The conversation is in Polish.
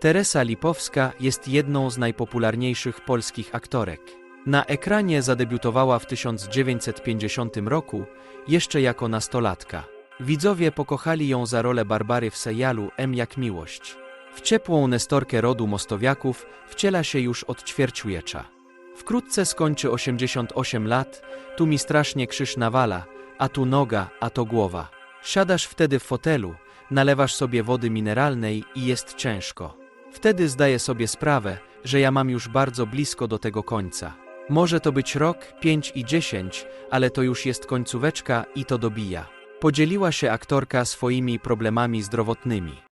Teresa Lipowska jest jedną z najpopularniejszych polskich aktorek. Na ekranie zadebiutowała w 1950 roku, jeszcze jako nastolatka. Widzowie pokochali ją za rolę Barbary w serialu M jak miłość. W ciepłą nestorkę rodu Mostowiaków wciela się już od ćwierćwiecza. Wkrótce skończy 88 lat, tu mi strasznie krzyż nawala, a tu noga, a to głowa. Siadasz wtedy w fotelu, nalewasz sobie wody mineralnej i jest ciężko. Wtedy zdaję sobie sprawę, że ja mam już bardzo blisko do tego końca. Może to być rok, pięć i dziesięć, ale to już jest końcóweczka i to dobija. Podzieliła się aktorka swoimi problemami zdrowotnymi.